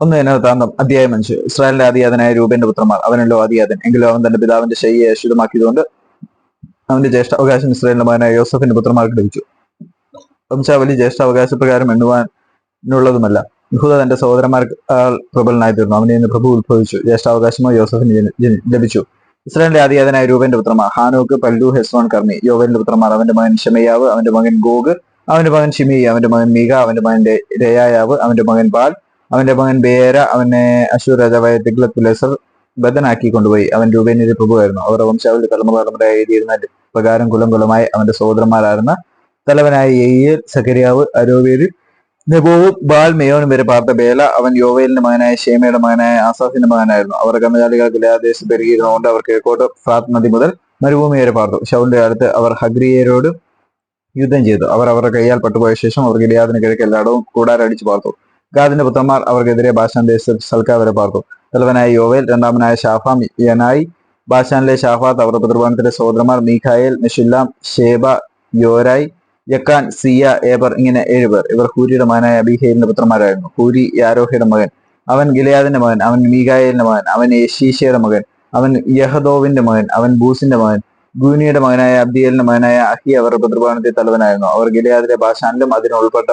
ഒന്ന് ദിനവൃത്താന്തം അധ്യായം അഞ്ച്. ഇസ്രായേലിന്റെ ആദിയാതനായ രൂപന്റെ പുത്രന്മാർ. അവനല്ലോ ആദിയാതൻ എങ്കിലും അവൻ തന്റെ പിതാവിന്റെ ശൈലിയെ അശുദ്ധമാക്കിയതുകൊണ്ട് അവന്റെ ജ്യേഷ്ഠാവകാശം ഇസ്രായേലിന്റെ മകനായ യോസഫിന്റെ പുത്രന്മാർക്ക് ലഭിച്ചു. വംശാവലി ജ്യേഷ്ഠാവകാശപ്രകാരം എണ്ണുവാനുള്ളതുമല്ല. യഹൂദ തന്റെ സഹോദരന്മാർക്ക് പ്രബലനായി തീർന്നു അവനിൽ നിന്ന് പ്രഭു ഉത്ഭവിച്ചു. ജ്യേഷ്ഠാവകാശമോ യോസഫിന് ലഭിച്ചു. ഇസ്രായേലിന്റെ ആദിയാതനായ രൂപന്റെ പുത്രന്മാർ ഹാനോക്ക് പല്ലു ഹെസ്വാൻ കർമ്മി യോവലിന്റെ പുത്രന്മാർ അവന്റെ മകൻ ഷമയാവ് അവന്റെ മകൻ ഗോഗ് അവന്റെ മകൻ ഷിമി അവന്റെ മകൻ മീക അവന്റെ മകൻ രയായാവ് അവന്റെ മകൻ ബാൽ അവന്റെ മകൻ ബേര അവനെ അശൂർ രാജാവായ തിഗ്ലത്തുലേസർ ബദനാക്കി കൊണ്ടുപോയി. അവൻ രൂപേനിയുടെ പ്രഭുവായിരുന്നു അവർ വംശാവലി തലമുറ തലമുറ എഴുതിയിരുന്ന പ്രകാരം കുലം കുലമായി അവന്റെ സഹോദരന്മാരായിരുന്ന തലവനായ എയ്യൽ സക്കരിയാവ് അരോവേര് നെബോവും ബാൽ മേയോനും വരെ പാർത്ത ബേല അവൻ യോവേലിന്റെ മകനായ ഷേമയുടെ മകനായ ആസാഫിന്റെ മകനായിരുന്നു. അവർ കന്നുകാലികൾ ഗിലാദേശത്ത് പെരുകിയിരുന്നതുകൊണ്ട് അവർ കിഴക്കോട്ട് ഫ്രാത്ത് നദി മുതൽ മരുഭൂമി വരെ പാർത്തു. ഷൗലിന്റെ കാലത്ത് അവർ ഹഗ്രിയരോട് യുദ്ധം ചെയ്തു. അവർ അവരുടെ കൈയാൽ പട്ടുപോയ ശേഷം അവർ ഗിലിയാദിന് കിഴക്ക് എല്ലായിടവും കൂടാരടിച്ചു പാർത്തു. ഗാദിന്റെ പുത്രന്മാർ അവർക്കെതിരെ ബാഷാൻ ദേശത്ത് സൽക്കാർ വരെ പാർത്തു. തലവനായ യോവേൽ രണ്ടാമനായ ഷാഫാം യനായി ബാഷാനിലെ ഷാഫാത്ത് അവരുടെ പിതൃഭവനത്തിലെ സഹോദരന്മാർ Michael Meshullam Sheba Jorai Jacan Zia Eber ഇങ്ങനെ ഏഴുപേർ ഇവർ ഹൂരിയുടെ മകനായ അബിഹേലിന്റെ പുത്രന്മാരായിരുന്നു. ഹൂരി യാരോഹയുടെ മകൻ അവൻ ഗിലയാദിന്റെ മകൻ അവൻ മീഖായേലിന്റെ മകൻ അവൻ യശീഷയുടെ മകൻ അവൻ യഹദോവിന്റെ മകൻ അവൻ ബൂസിന്റെ മകൻ ഗൂനിയുടെ മകനായ അബ്ദിയേലിന്റെ മകനായ അഹി അവരുടെ പിതൃഭവനത്തെ തലവനായിരുന്നു. അവർ ഗിലയാദിലെ ബാഷാനിലും അതിന് ഉൾപ്പെട്ട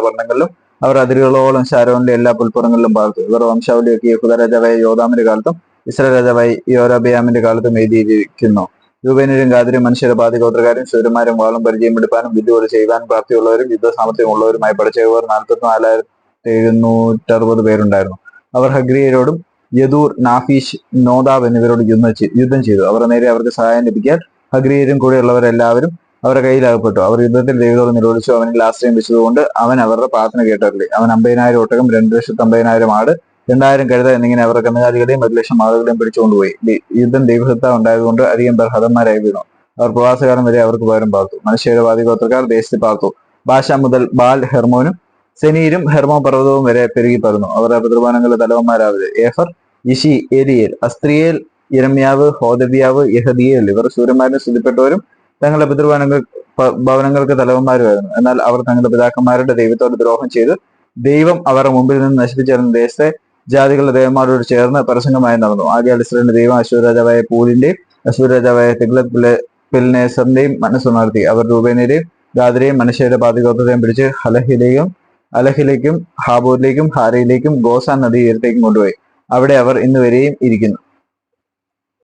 അവർ അതിരുകളോളം ഷാരോണിലെ എല്ലാ പുൽപ്പുറങ്ങളിലും പാർത്തു. ഇവർ വംശാവലിയൊക്കെ യഹുദ രാജാവായ യോദാമിന്റെ കാലത്തും ഇസ്രായേൽ രാജാവായി യോരാബിയാമിന്റെ കാലത്തും എഴുതിയിരിക്കുന്നു. രൂപേനരും ഗാതിരും മനുഷ്യരുടെ ബാധികോത്രക്കാരും ശൂരന്മാരും വാളും പരിചയം എടുപ്പാനും വിദ്യയോട് ചെയ്യുവാനും പ്രാപ്തിയുള്ളവരും യുദ്ധ സാമർത്ഥ്യമുള്ളവരുമായി പഠിച്ചവർ നാൽപ്പത്തി നാലായിരത്തി എഴുന്നൂറ്ററുപത് പേരുണ്ടായിരുന്നു. അവർ ഹഗ്രിയരോടും യദൂർ നാഫീഷ് നോദാബ് എന്നിവരോട് യുദ്ധം യുദ്ധം ചെയ്തു. അവർ നേരെ അവർക്ക് സഹായം ലഭിക്കാൻ ഹഗ്രിയരും കൂടെയുള്ളവരെല്ലാവരും അവരുടെ കയ്യിലകപ്പെട്ടു. അവർ യുദ്ധത്തിൽ ദൈവത്തോട് നിരോധിച്ചു. അവനിൽ ആശ്രയം വെച്ചതുകൊണ്ട് അവൻ അവരുടെ പ്രാർത്ഥന കേട്ടറില്ലേ അവൻ അമ്പതിനായിരം ഒട്ടകം രണ്ട് ലക്ഷത്തി അമ്പതിനായിരം ആട് രണ്ടായിരം കഴുത എന്നിങ്ങനെ അവരുടെ കന്നുകാലികളെയും ഒരു ലക്ഷം ആളുകളെയും പിടിച്ചുകൊണ്ടുപോയി. യുദ്ധം ദൈവഹത്ത ഉണ്ടായതുകൊണ്ട് അധികം പേർ ഹതന്മാരായി വീണു. അവർ പ്രവാസകാലം വരെ അവർക്ക് പകരം പാർത്തു. മനുഷ്യരുടെ വാദിഗോത്രക്കാർ ദേശത്ത് പാർത്തു. ഭാഷ മുതൽ ബാൽ ഹെർമോനും സെനീരും ഹെർമോ പർവതവും വരെ പെരുകി പരന്നു. അവരുടെ പിതൃപാനങ്ങളുടെ തലവന്മാരാവത് ഏഫർ ഇഷി എലിയേൽ അസ്ത്രിയേൽ ഇരമ്യാവ് ഹോദവ്യാവ് യഹദിയേൽ. ഇവർ സൂര്യന്മാരിന് സ്തുതിപ്പെട്ടവരും തങ്ങളുടെ പിതൃഭവനങ്ങൾ ഭവനങ്ങൾക്ക് തലവന്മാരുമായിരുന്നു. എന്നാൽ അവർ തങ്ങളുടെ പിതാക്കന്മാരുടെ ദൈവത്തോട് ദ്രോഹം ചെയ്ത് ദൈവം അവരുടെ മുമ്പിൽ നിന്ന് നശിപ്പിച്ചിരുന്ന ദേശത്തെ ജാതികളുടെ ദേവന്മാരോട് ചേർന്ന് പരസംഗമായി നടന്നു. ആകെ ഇസ്രേലിന്റെ ദൈവം അശ്വര രാജാവായ പൂലിന്റെയും അശ്വര രാജാവായ തിഗ്ലത് പിൽനേസറിന്റെയും മനസ്സുണർത്തി അവർ രൂപേനയുടെയും ഗാദരെയും മനുഷ്യരുടെ പാതികോത്രത്തെയും പിടിച്ച് ഹലഹിലേക്കും അലഹിലേക്കും ഹാബൂരിലേക്കും ഹാരയിലേക്കും ഗോസാൻ നദീ തീരത്തേക്കും കൊണ്ടുപോയി. അവിടെ അവർ ഇന്നുവരെയും ഇരിക്കുന്നു.